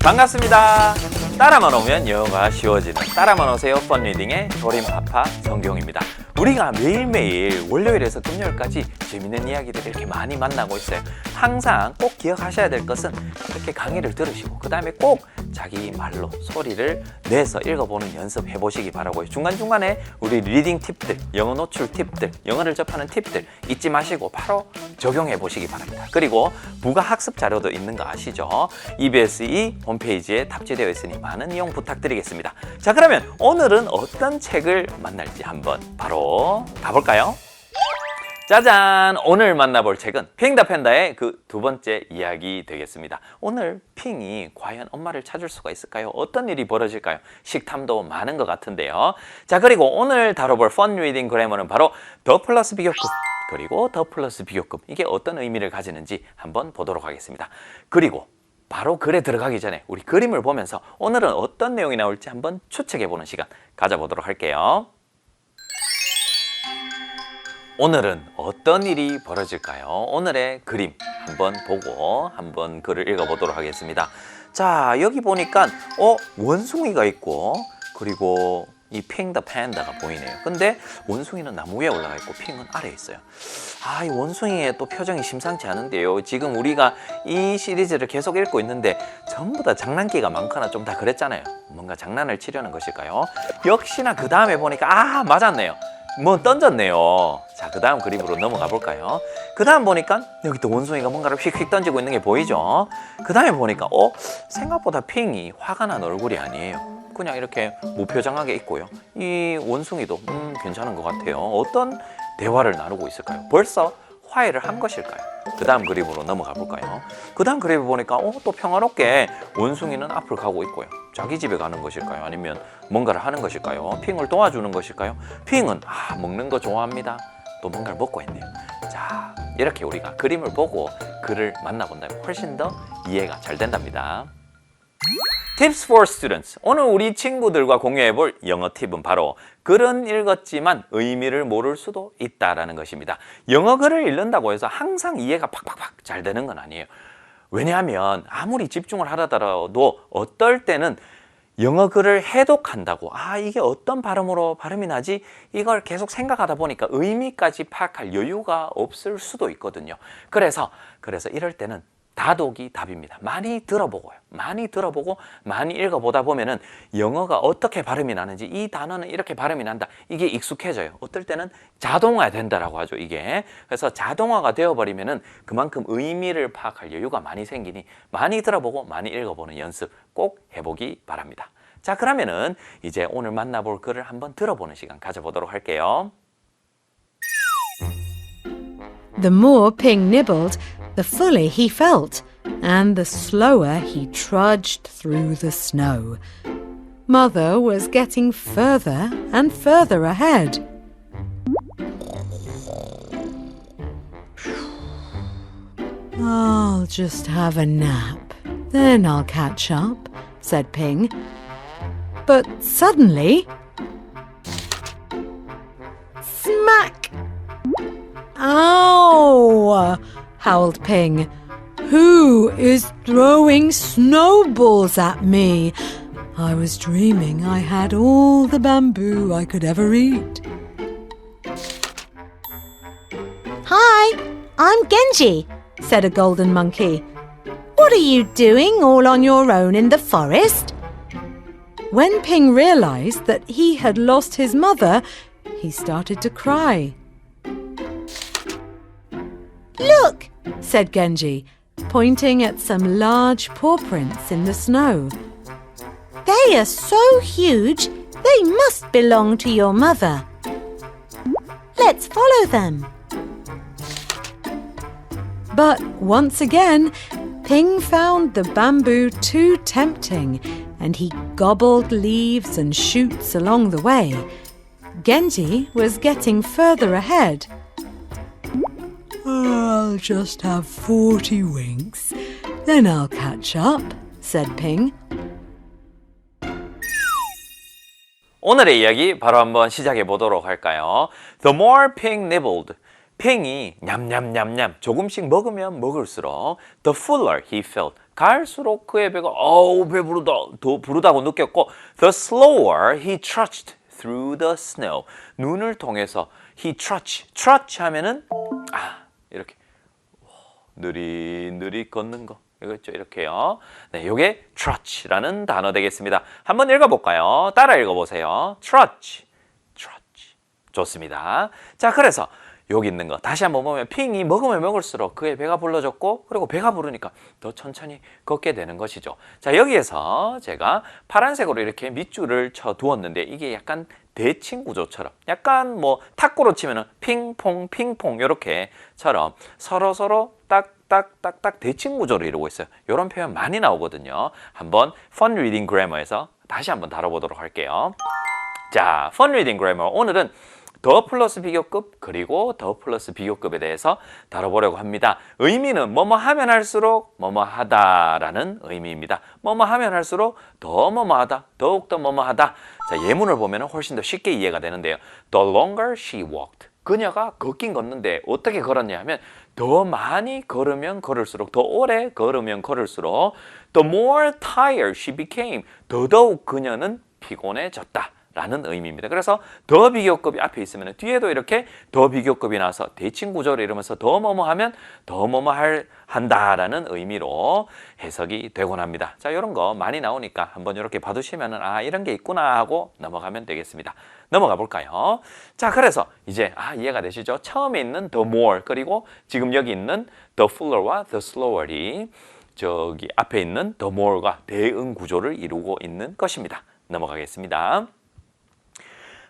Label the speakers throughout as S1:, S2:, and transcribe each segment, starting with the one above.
S1: 반갑습니다. 따라만 오면 영어가 쉬워지는 따라만 오세요 펀리딩의 도림파파 성경입니다. 우리가 매일매일 월요일에서 금요일까지 재밌는 이야기들 이렇게 많이 만나고 있어요. 항상 꼭 기억하셔야 될 것은 이렇게 강의를 들으시고 그 다음에 꼭 자기 말로 소리를 내서 읽어보는 연습 해 보시기 바라고요. 중간중간에 우리 리딩 팁들, 영어 노출 팁들, 영어를 접하는 팁들 잊지 마시고 바로 적용해 보시기 바랍니다. 그리고 부가 학습 자료도 있는 거 아시죠? EBSE 홈페이지에 탑재되어 있으니 많은 이용 부탁드리겠습니다. 자, 그러면 오늘은 어떤 책을 만날지 한번 바로 가볼까요? 짜잔! 오늘 만나볼 책은 핑다 팬다의 그 두 번째 이야기 되겠습니다. 오늘 핑이 과연 엄마를 찾을 수가 있을까요? 어떤 일이 벌어질까요? 식탐도 많은 것 같은데요. 자, 그리고 오늘 다뤄볼 펀 리딩 그래머는 바로 더 플러스 비교급 그리고 더 플러스 비교급 이게 어떤 의미를 가지는지 한번 보도록 하겠습니다. 그리고 바로 글에 들어가기 전에 우리 그림을 보면서 오늘은 어떤 내용이 나올지 한번 추측해보는 시간 가져보도록 할게요. 오늘은 어떤 일이 벌어질까요? 오늘의 그림 한번 보고 한번 글을 읽어보도록 하겠습니다. 자, 여기 보니까 어 원숭이가 있고 그리고 이 핑더 팬다가 보이네요. 근데 원숭이는 나무 위에 올라가 있고 핑은 아래에 있어요. 아, 이 원숭이의 또 표정이 심상치 않은데요. 지금 우리가 이 시리즈를 계속 읽고 있는데 전부 다 장난기가 많거나 좀 다 그랬잖아요. 뭔가 장난을 치려는 것일까요? 역시나 그 다음에 보니까 아, 맞았네요. 뭐 던졌네요. 자, 그 다음 그림으로 넘어가 볼까요? 그 다음 보니까 여기 또 원숭이가 뭔가를 휙휙 던지고 있는 게 보이죠? 그 다음에 보니까 어 생각보다 핑이 화가 난 얼굴이 아니에요. 그냥 이렇게 무표정하게 있고요. 이 원숭이도 음 괜찮은 것 같아요. 어떤 대화를 나누고 있을까요? 벌써 화해를 한 것일까요? 그 다음 그림으로 넘어가 볼까요? 그 다음 그림을 보니까 어, 또 평화롭게 원숭이는 앞을 가고 있고요. 자기 집에 가는 것일까요? 아니면 뭔가를 하는 것일까요? 핑을 도와주는 것일까요? 핑은 아, 먹는 거 좋아합니다. 또 뭔가를 먹고 있네요. 자, 이렇게 우리가 그림을 보고 글을 만나본다면 훨씬 더 이해가 잘 된답니다. Tips for Students. 오늘 우리 친구들과 공유해 볼 영어 팁은 바로 글은 읽었지만 의미를 모를 수도 있다라는 것입니다. 영어 글을 읽는다고 해서 항상 이해가 팍팍팍 잘 되는 건 아니에요. 왜냐하면 아무리 집중을 하더라도 어떨 때는 영어 글을 해독한다고 아 이게 어떤 발음으로 발음이 나지 이걸 계속 생각하다 보니까 의미까지 파악할 여유가 없을 수도 있거든요. 그래서 그래서 이럴 때는 다독이 답입니다. 많이 들어보고요. 많이 들어보고 많이 읽어보다 보면은 영어가 어떻게 발음이 나는지 이 단어는 이렇게 발음이 난다. 이게 익숙해져요. 어떨 때는 자동화 된다라고 하죠. 이게 그래서 자동화가 되어버리면은 그만큼 의미를 파악할 여유가 많이 생기니 많이 들어보고 많이 읽어보는 연습 꼭 해보기 바랍니다. 자 그러면은 이제 오늘 만나볼 글을 한번 들어보는 시간 가져보도록 할게요.
S2: The more Ping nibbled, the fuller he felt, and the slower he trudged through the snow. Mother was getting further and further ahead. I'll just have a nap, then I'll catch up, said Ping. But suddenly. Smack! Ow! Howled Ping. Who is throwing snowballs at me? I was dreaming I had all the bamboo I could ever eat.
S3: Hi, I'm Genji, said a golden monkey. What are you doing all on your own in the forest?
S2: When Ping realized that he had lost his mother, he started to cry.
S3: Look,
S2: said Genji, pointing at some large paw prints in the snow.
S3: they are so huge, they must belong to your mother. Let's follow them.
S2: But once again, Ping found the bamboo too tempting, and he gobbled leaves and shoots along the way. Genji was getting further ahead. I'll just have 40 winks, then I'll catch up, said Ping.
S1: 오늘의 이야기 바로 한번 시작해 보도록 할까요? The more Ping nibbled. 팽이 냠냠냠냠 조금씩 먹으면 먹을수록 the fuller he felt 갈수록 그의 배가 어우 배부르다 더 부르다고 느꼈고 the slower he trudged through the snow 눈을 통해서 he trudge trudge 하면은 아 이렇게 느릿느릿 걷는 거 이거죠 이렇게요. 네, 요게 trudge라는 단어 되겠습니다. 한번 읽어볼까요? 따라 읽어보세요. trudge. 좋습니다. 자, 그래서 여기 있는 거 다시 한번 보면 핑이 먹으면 먹을수록 그의 배가 불러졌고 그리고 배가 부르니까 더 천천히 걷게 되는 것이죠. 자, 여기에서 제가 파란색으로 이렇게 밑줄을 쳐 두었는데 이게 약간 대칭 구조처럼 약간 뭐 탁구로 치면은 핑퐁 핑퐁 요렇게처럼 서로 서로 딱 딱딱딱 대칭 구조를 이루고 있어요. 이런 표현 많이 나오거든요. 한번 Fun Reading Grammar에서 다시 한번 다뤄보도록 할게요. 자, Fun Reading Grammar 오늘은 더 플러스 비교급 그리고 더 플러스 비교급에 대해서 다뤄보려고 합니다. 의미는 뭐뭐 하면 할수록 뭐뭐 하다라는 의미입니다. 뭐뭐 하면 할수록 더 뭐뭐 하다, 더욱더 뭐뭐 하다. 자, 예문을 보면 훨씬 더 쉽게 이해가 되는데요. The longer she walked. 그녀가 걷긴 걷는데 어떻게 걸었냐 하면 더 많이 걸으면 걸을수록 더 오래 걸으면 걸을수록 the more tired she became. 더더욱 그녀는 피곤해졌다. 라는 의미입니다. 그래서 더 비교급이 앞에 있으면 뒤에도 이렇게 더 비교급이 나와서 대칭 구조를 이루면서 더 뭐뭐 하면 더 뭐뭐 할 한다라는 의미로 해석이 되곤 합니다. 자, 이런 거 많이 나오니까 한번 이렇게 봐두시면은 아, 이런 게 있구나 하고 넘어가면 되겠습니다. 넘어가 볼까요? 자, 그래서 이제 아, 이해가 되시죠? 처음에 있는 the more 그리고 지금 여기 있는 the fuller와 the slower이 저기 앞에 있는 the more가 대응 구조를 이루고 있는 것입니다. 넘어가겠습니다.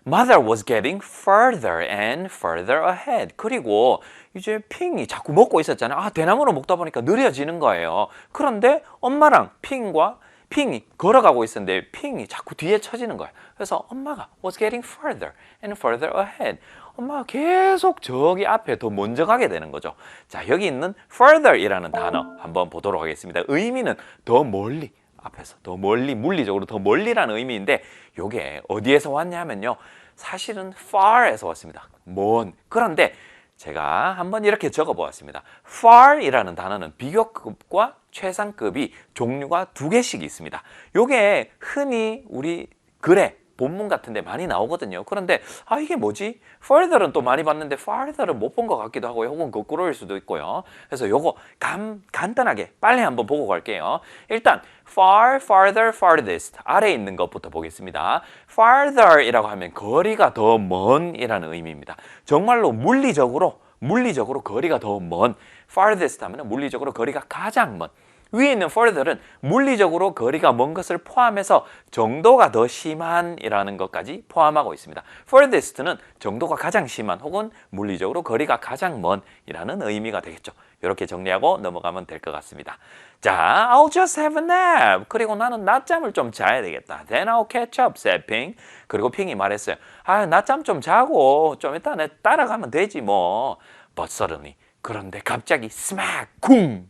S1: Mother was getting further and further ahead. 그리고 이제 핑이 자꾸 먹고 있었잖아요. 아, 대나무로 먹다 보니까 느려지는 거예요. 그런데 엄마랑 핑과 핑이 걸어가고 있었는데 핑이 자꾸 뒤에 처지는 거예요. 그래서 엄마가 was getting further and further ahead. 엄마가 계속 저기 앞에 더 먼저 가게 되는 거죠. 자, 여기 있는 further이라는 단어 한번 보도록 하겠습니다. 의미는 더 멀리 앞에서 더 멀리 물리적으로 더 멀리라는 의미인데 요게 어디에서 왔냐면요. 사실은 far에서 왔습니다. 먼. 그런데 제가 한번 이렇게 적어 보았습니다. far이라는 단어는 비교급과 최상급이 종류가 두 개씩 있습니다. 요게 흔히 우리 글에 본문 같은데 많이 나오거든요. 그런데 아 이게 뭐지? further는 또 많이 봤는데 farther는 못본 것 같기도 하고요. 혹은 거꾸로일 수도 있고요. 그래서 요거 감, 간단하게 빨리 한번 보고 갈게요. 일단 far, farther, farthest 아래에 있는 것부터 보겠습니다. farther이라고 하면 거리가 더 먼이라는 의미입니다. 정말로 물리적으로 물리적으로 거리가 더 먼 farthest 하면 물리적으로 거리가 가장 먼 위에 있는 further는 물리적으로 거리가 먼 것을 포함해서 정도가 더 심한이라는 것까지 포함하고 있습니다. furthest는 정도가 가장 심한 혹은 물리적으로 거리가 가장 먼이라는 의미가 되겠죠. 이렇게 정리하고 넘어가면 될 것 같습니다. 자, I'll just have a nap. 그리고 나는 낮잠을 좀 자야 되겠다. Then I'll catch up, said Ping. 그리고 핑이 말했어요. 아, 낮잠 좀 자고 좀 이따 내 따라가면 되지 뭐. But suddenly. 그런데 갑자기 smack, 쿵.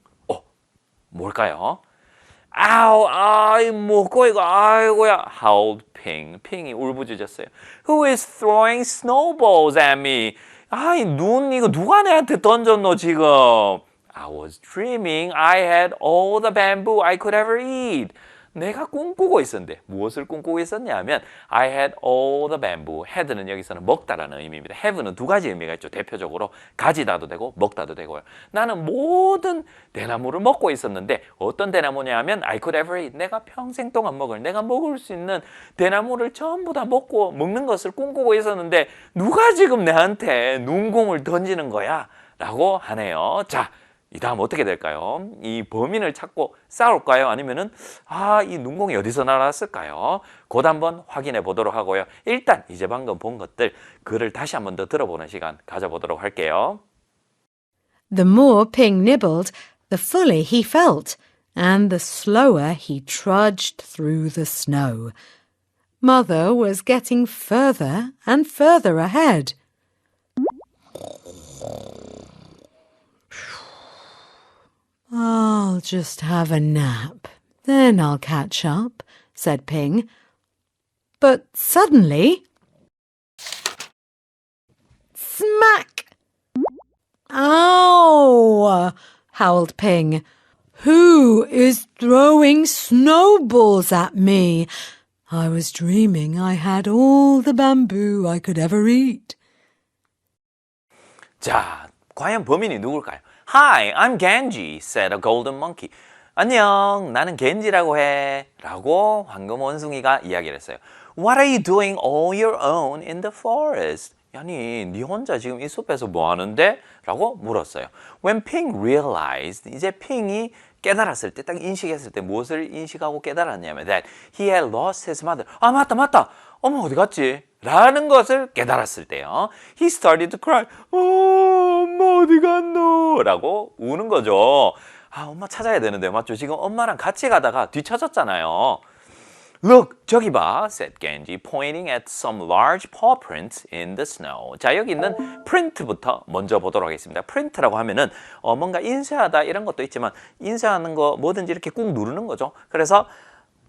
S1: 뭘까요? 아우, 아이, 뭐고 이거, 아이고야. howled Ping. 핑이 울부짖었어요. Who is throwing snowballs at me? 아이, 눈 이거 누가 내한테 던졌노 지금? I was dreaming I had all the bamboo I could ever eat. 내가 꿈꾸고 있었는데 무엇을 꿈꾸고 있었냐면 I had all the bamboo. had는 여기서는 먹다라는 의미입니다. have는 두 가지 의미가 있죠. 대표적으로 가지다도 되고 먹다도 되고요. 나는 모든 대나무를 먹고 있었는데 어떤 대나무냐면 I could ever eat. 내가 평생 동안 먹을 내가 먹을 수 있는 대나무를 전부 다 먹고 먹는 것을 꿈꾸고 있었는데 누가 지금 내한테 눈공을 던지는 거야? 라고 하네요. 자, 이 다음 어떻게 될까요? 이 범인을 찾고 싸울까요? 아니면은 아, 이 눈공이 어디서 날았을까요? 곧 한번 확인해 보도록 하고요. 일단 이제 방금 본 것들 글을 다시 한번 더 들어보는 시간 가져보도록 할게요.
S2: The more Ping nibbled, the fuller he felt, and the slower he trudged through the snow. Mother was getting further and further ahead. just have a nap, then I'll catch up, said Ping. But suddenly. Smack! Ow! howled Ping. Who is throwing snowballs at me? I was dreaming I had all the bamboo I could ever eat.
S1: 자, 과연 범인이 누굴까요? Hi, I'm Genji, said a golden monkey. 안녕, 나는 겐지라고 해. 라고 황금 원숭이가 이야기를 했어요. What are you doing all your own in the forest? 아니, 네 혼자 지금 이 숲에서 뭐 하는데? 라고 물었어요. When Ping realized, 이제 핑이 깨달았을 때, 딱 인식했을 때 무엇을 인식하고 깨달았냐면 that he had lost his mother. 아, 맞다, 맞다. 엄마 어디 갔지? 라는 것을 깨달았을 때요. He started to cry. 어, 엄마 어디 갔노? 라고 우는 거죠. 아, 엄마 찾아야 되는데, 맞죠? 지금 엄마랑 같이 가다가 뒤쳐졌잖아요. Look, 저기 봐, said Genji, pointing at some large paw prints in the snow. 자, 여기 있는 print부터 먼저 보도록 하겠습니다. print라고 하면은 어, 뭔가 인쇄하다 이런 것도 있지만 인쇄하는 거 뭐든지 이렇게 꾹 누르는 거죠. 그래서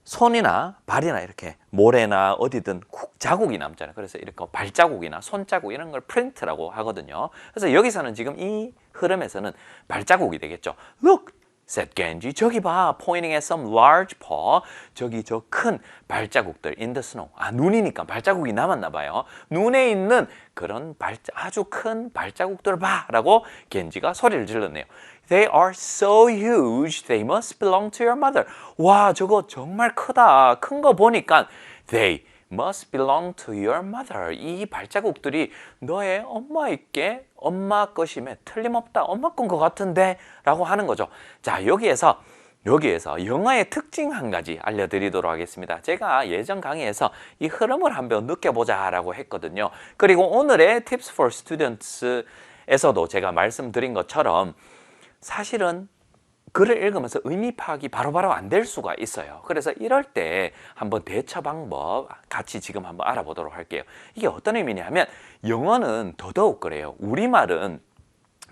S1: 손이나 발이나 이렇게 모래나 어디든 쿡 자국이 남잖아요. 그래서 이렇게 발자국이나 손자국 이런 걸 프린트라고 하거든요. 그래서 여기서는 지금 이 흐름에서는 발자국이 되겠죠. Look, said Genji. 저기 봐, pointing at some large paw. 저기 저 큰 발자국들 in the snow. 아 눈이니까 발자국이 남았나 봐요. 눈에 있는 그런 발자, 아주 큰 발자국들 봐라고 겐지가 소리를 질렀네요. They are so huge. They must belong to your mother. 와, 저거 정말 크다. 큰 거 보니까 they must belong to your mother. 이 발자국들이 너의 엄마에게 엄마 것임에 틀림없다. 엄마 건 것 같은데 라고 하는 거죠. 자, 여기에서 여기에서 영어의 특징 한 가지 알려드리도록 하겠습니다. 제가 예전 강의에서 이 흐름을 한번 느껴보자 라고 했거든요. 그리고 오늘의 Tips for Students에서도 제가 말씀드린 것처럼 사실은 글을 읽으면서 의미 파악이 바로바로 안 될 수가 있어요. 그래서 이럴 때 한번 대처 방법 같이 지금 한번 알아보도록 할게요. 이게 어떤 의미냐면 영어는 더더욱 그래요. 우리말은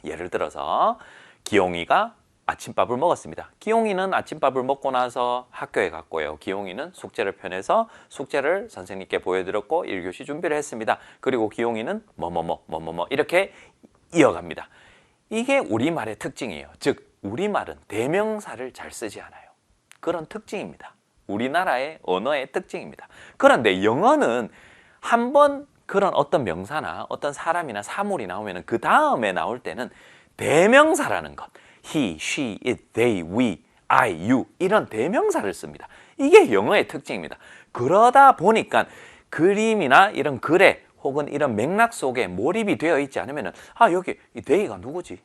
S1: 예를 들어서 기용이가 아침밥을 먹었습니다. 기용이는 아침밥을 먹고 나서 학교에 갔고요. 기용이는 숙제를 펴내서 숙제를 선생님께 보여드렸고 1교시 준비를 했습니다. 그리고 기용이는 뭐뭐뭐 뭐뭐뭐 이렇게 이어갑니다. 이게 우리말의 특징이에요. 즉 우리말은 대명사를 잘 쓰지 않아요. 그런 특징입니다. 우리나라의 언어의 특징입니다. 그런데 영어는 한 번 그런 어떤 명사나 어떤 사람이나 사물이 나오면 그 다음에 나올 때는 대명사라는 것. he, she, it, they, we, I, you 이런 대명사를 씁니다. 이게 영어의 특징입니다. 그러다 보니까 그림이나 이런 글에 혹은 이런 맥락 속에 몰입이 되어 있지 않으면 아 여기 이 they가 누구지?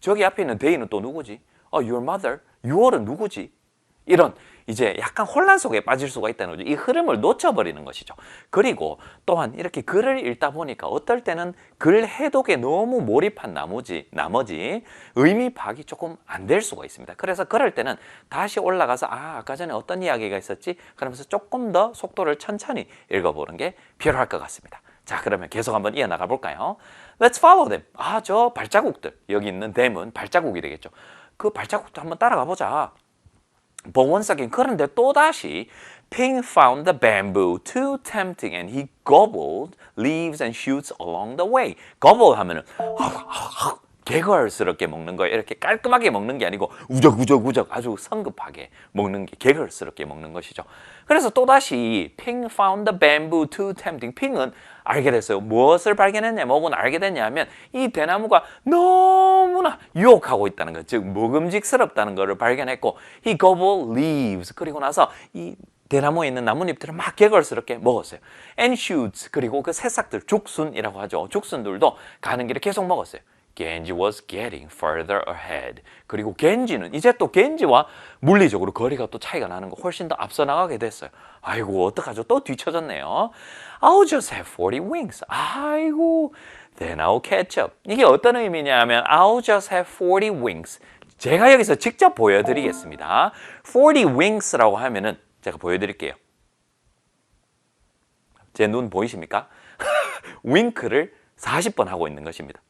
S1: 저기 앞에 있는 they는 또 누구지? 어, your mother, your은 누구지? 이런 이제 약간 혼란 속에 빠질 수가 있다는 거죠. 이 흐름을 놓쳐버리는 것이죠. 그리고 또한 이렇게 글을 읽다 보니까 어떨 때는 글 해독에 너무 몰입한 나머지, 나머지 의미 파악이 조금 안 될 수가 있습니다. 그래서 그럴 때는 다시 올라가서 아, 아까 전에 어떤 이야기가 있었지? 그러면서 조금 더 속도를 천천히 읽어보는 게 필요할 것 같습니다. 자, 그러면 계속 한번 이어나가 볼까요? Let's follow them. 아, 저 발자국들. 여기 있는 them은 발자국이 되겠죠. 그 발자국도 한번 따라가 보자. But once again, 그런데 또다시 Ping found the bamboo too tempting and he gobbled leaves and shoots along the way. gobble 하면은 개걸스럽게 먹는 거예요. 이렇게 깔끔하게 먹는 게 아니고 우적우적우적 아주 성급하게 먹는 게 개걸스럽게 먹는 것이죠. 그래서 또다시 Ping found the bamboo too tempting. 핑은 알게 됐어요. 무엇을 발견했냐, 뭐군 알게 됐냐면 이 대나무가 너무나 유혹하고 있다는 것, 즉 먹음직스럽다는 것을 발견했고 he gobbled leaves 그리고 나서 이 대나무에 있는 나뭇잎들을 막 개걸스럽게 먹었어요. And shoots 그리고 그 새싹들 죽순이라고 하죠. 죽순들도 가는 길에 계속 먹었어요. Genji was getting further ahead. 그리고 겐지는 이제 또 겐지와 물리적으로 거리가 또 차이가 나는 거 훨씬 더 앞서 나가게 됐어요. 아이고 어떡하죠? 또 뒤쳐졌네요. I'll just have 40 wings. 아이고 then I'll catch up. 이게 어떤 의미냐면 I'll just have 40 wings. 제가 여기서 직접 보여드리겠습니다. 40 wings라고 하면은 제가 보여드릴게요. 제 눈 보이십니까? 윙크를 40번 하고 있는 것입니다.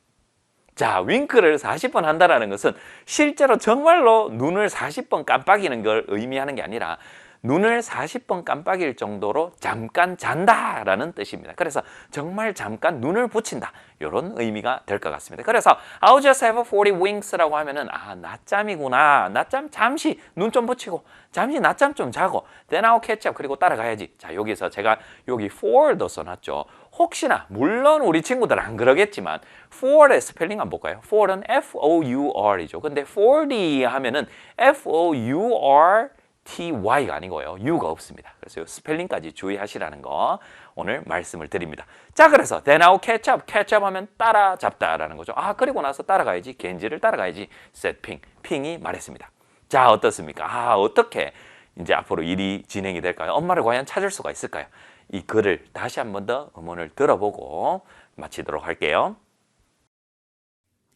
S1: 자, 윙크를 40번 한다라는 것은 실제로 정말로 눈을 40번 깜빡이는 걸 의미하는 게 아니라 눈을 40번 깜빡일 정도로 잠깐 잔다 라는 뜻입니다. 그래서 정말 잠깐 눈을 붙인다. 이런 의미가 될 것 같습니다. 그래서 I'll just have 40 wings라고 하면은 아 낮잠이구나. 낮잠 잠시 눈 좀 붙이고 잠시 낮잠 좀 자고 then I'll catch up 그리고 따라가야지. 자 여기서 제가 여기 for도 써놨죠. 혹시나 물론 우리 친구들은 안 그러겠지만 for의 스펠링 한번 볼까요? for는 F-O-U-R이죠. 근데 40 하면은 F-O-U-R TY가 아니고요. U가 없습니다. 그래서 이 스펠링까지 주의하시라는 거 오늘 말씀을 드립니다. 자, 그래서 then I'll catch up. catch up 하면 따라잡다라는 거죠. 아, 그리고 나서 따라가야지. 겐지를 따라가야지. said Ping. 핑이 말했습니다. 자, 어떻습니까? 아, 어떻게 이제 앞으로 일이 진행이 될까요? 엄마를 과연 찾을 수가 있을까요? 이 글을 다시 한 번 더 음원을 들어보고 마치도록 할게요.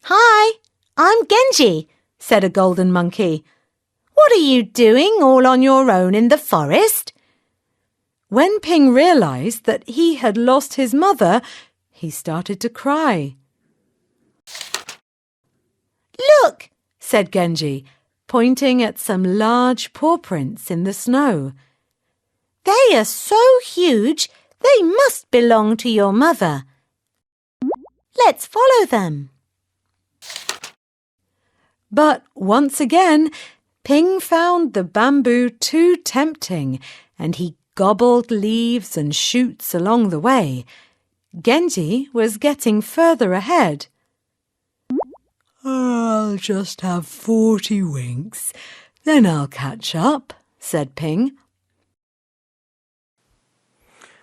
S3: Hi, I'm Genji, said a golden monkey. What are you doing all on your own in the forest?
S2: When Ping realized that he had lost his mother, he started to cry.
S3: Look,
S2: said Genji, pointing at some large paw prints in the snow.
S3: they are so huge, they must belong to your mother. Let's follow them.
S2: But once again, Ping found the bamboo too tempting, and he gobbled leaves and shoots along the way. Genji was getting further ahead. I'll just have forty winks, then I'll catch up, said Ping.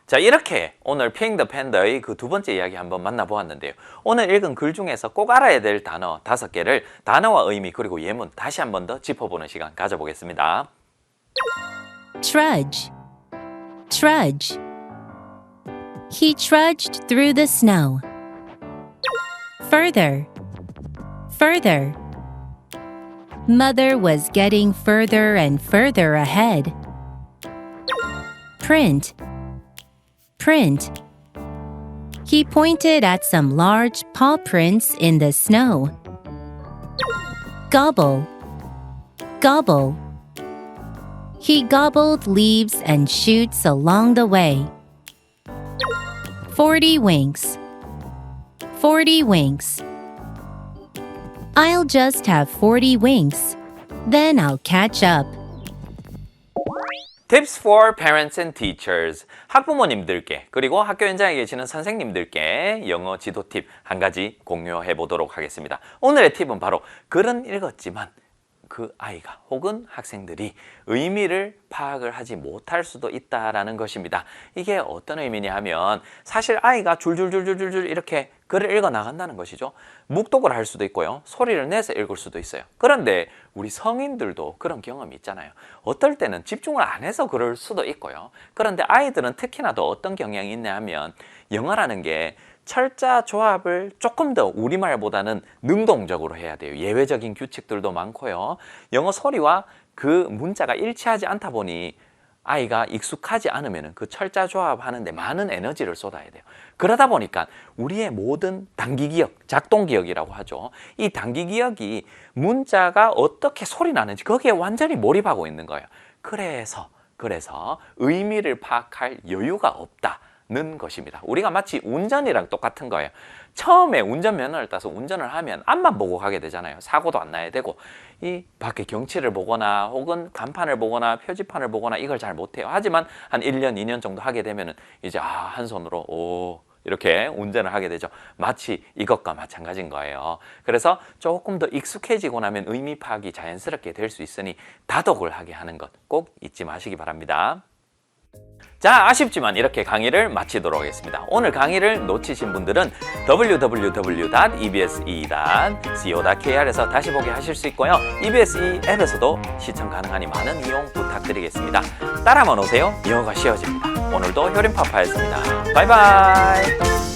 S1: 자, 이렇게 오늘 핑 더 팬더의 그 두 번째 이야기 한번 만나보았는데요. 오늘 읽은 글 중에서 꼭 알아야 될 단어 다섯 개를 단어와 의미 그리고 예문 다시 한번 더 짚어보는 시간 가져보겠습니다.
S4: Trudge. Trudge. He trudged through the snow. Further. Further. Mother was getting further and further ahead. Print. Print. He pointed at some large paw prints in the snow. Gobble. Gobble. He gobbled leaves and shoots along the way. Forty winks. Forty winks. I'll just have forty winks. Then I'll catch up.
S1: Tips for parents and teachers. 학부모님들께 그리고 학교 현장에 계시는 선생님들께 영어 지도 팁 한 가지 공유해 보도록 하겠습니다. 오늘의 팁은 바로 글은 읽었지만 그 아이가 혹은 학생들이 의미를 파악을 하지 못할 수도 있다라는 것입니다. 이게 어떤 의미냐 하면 사실 아이가 줄줄줄줄줄 이렇게 글을 읽어 나간다는 것이죠. 묵독을 할 수도 있고요. 소리를 내서 읽을 수도 있어요. 그런데 우리 성인들도 그런 경험이 있잖아요. 어떨 때는 집중을 안 해서 그럴 수도 있고요. 그런데 아이들은 특히나 더 어떤 경향이 있냐 하면 영어라는 게 철자 조합을 조금 더 우리말보다는 능동적으로 해야 돼요. 예외적인 규칙들도 많고요. 영어 소리와 그 문자가 일치하지 않다 보니 아이가 익숙하지 않으면 그 철자 조합하는데 많은 에너지를 쏟아야 돼요. 그러다 보니까 우리의 모든 단기 기억, 작동 기억이라고 하죠. 이 단기 기억이 문자가 어떻게 소리 나는지 거기에 완전히 몰입하고 있는 거예요. 그래서 그래서 의미를 파악할 여유가 없다. 는 것입니다. 우리가 마치 운전이랑 똑같은 거예요. 처음에 운전면허를 따서 운전을 하면 앞만 보고 가게 되잖아요. 사고도 안 나야 되고 이 밖에 경치를 보거나 혹은 간판을 보거나 표지판을 보거나 이걸 잘 못해요. 하지만 한 1년, 2년 정도 하게 되면은 이제 아, 한 손으로 오 이렇게 운전을 하게 되죠. 마치 이것과 마찬가지인 거예요. 그래서 조금 더 익숙해지고 나면 의미 파악이 자연스럽게 될 수 있으니 다독을 하게 하는 것 꼭 잊지 마시기 바랍니다. 자, 아쉽지만 이렇게 강의를 마치도록 하겠습니다. 오늘 강의를 놓치신 분들은 www.ebse.co.kr에서 다시 보기 하실 수 있고요. EBSE 앱에서도 시청 가능하니 많은 이용 부탁드리겠습니다. 따라만 오세요. 영어가 쉬워집니다. 오늘도 효림파파였습니다. 바이바이.